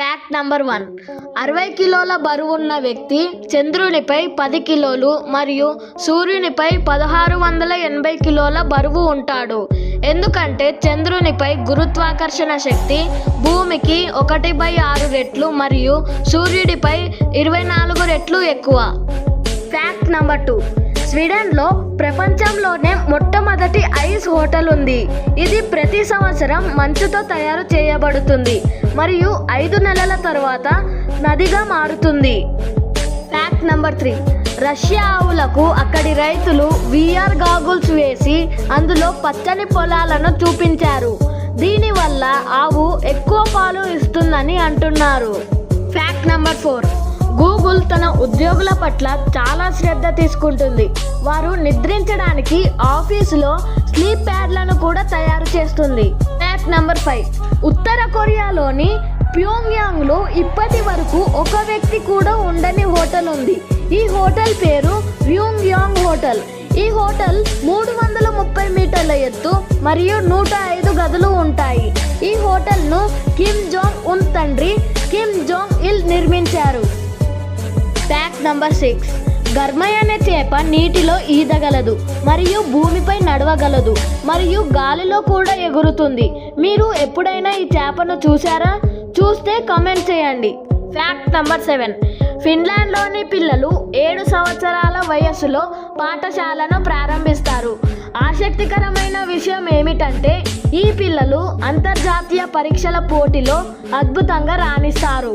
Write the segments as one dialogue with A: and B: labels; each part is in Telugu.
A: Fact number one. అరవై కిలోల బరువున్న వ్యక్తి చంద్రునిపై పది కిలోలు మరియు సూర్యునిపై పదహారు వందల ఎనభై కిలోల బరువు ఉంటాడు. ఎందుకంటే చంద్రునిపై గురుత్వాకర్షణ శక్తి భూమికి ఒకటి బై ఆరు రెట్లు మరియు సూర్యుడిపై ఇరవై నాలుగు రెట్లు ఎక్కువ. Fact number two. స్వీడన్లో ప్రపంచంలోనే మొట్టమొదటి ఐస్ హోటల్ ఉంది ఇది ప్రతి సంవత్సరం మంచుతో తయారు చేయబడుతుంది మరియు ఐదు నెలల తర్వాత నదిగా మారుతుంది. Fact number three. రష్యా ఆవులకు అక్కడి రైతులు విఆర్ గాగుల్స్ వేసి అందులో పచ్చని పొలాలను చూపించారు. దీనివల్ల ఆవు ఎక్కువ పాలు ఇస్తుందని అంటున్నారు. Fact number four. గూగుల్ తన ఉద్యోగుల పట్ల చాలా శ్రద్ధ తీసుకుంటుంది. వారు నిద్రించడానికి ఆఫీసులో స్లీప్ ప్యాడ్లను కూడా తయారు చేస్తుంది. ఫ్యాక్ట్ నంబర్ ఫైవ్ ఉత్తర కొరియాలోని ప్యోంగ్యాంగ్లో ఇప్పటి వరకు ఒక వ్యక్తి కూడా ఉండని హోటల్ ఉంది. ఈ హోటల్ పేరు వ్యూంగ్యాంగ్ హోటల్. ఈ హోటల్ మూడు వందల ముప్పై మీటర్ల ఎత్తు మరియు నూట ఐదు గదులు ఉంటాయి. ఈ హోటల్ను కిమ్ జాంగ్ ఉన్ తండ్రి నంబర్ సిక్స్ గర్మయ అనే చేప నీటిలో ఈదగలదు మరియు భూమిపై నడవగలదు మరియు గాలిలో కూడా ఎగురుతుంది. మీరు ఎప్పుడైనా ఈ చేపను చూసారా చూస్తే కమెంట్ చేయండి. ఫ్యాక్ట్ నంబర్ సెవెన్ ఫిన్లాండ్లోని పిల్లలు ఏడు సంవత్సరాల వయస్సులో పాఠశాలను ప్రారంభిస్తారు. ఆసక్తికరమైన విషయం ఏమిటంటే ఈ పిల్లలు అంతర్జాతీయ పరీక్షల పోటీలో అద్భుతంగా రాణిస్తారు.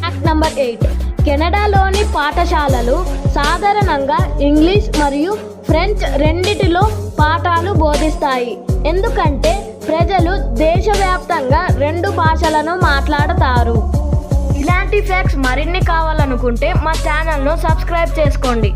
A: ఫ్యాక్ట్ నంబర్ ఎయిట్ కెనడాలోని పాఠశాలలు సాధారణంగా ఇంగ్లీష్ మరియు ఫ్రెంచ్ రెండిటిలో పాఠాలు బోధిస్తాయి. ఎందుకంటే ప్రజలు దేశవ్యాప్తంగా రెండు భాషలను మాట్లాడతారు. ఇలాంటి ఫ్యాక్ట్స్ మరిన్ని కావాలనుకుంటే మా ఛానల్ను సబ్స్క్రైబ్ చేసుకోండి.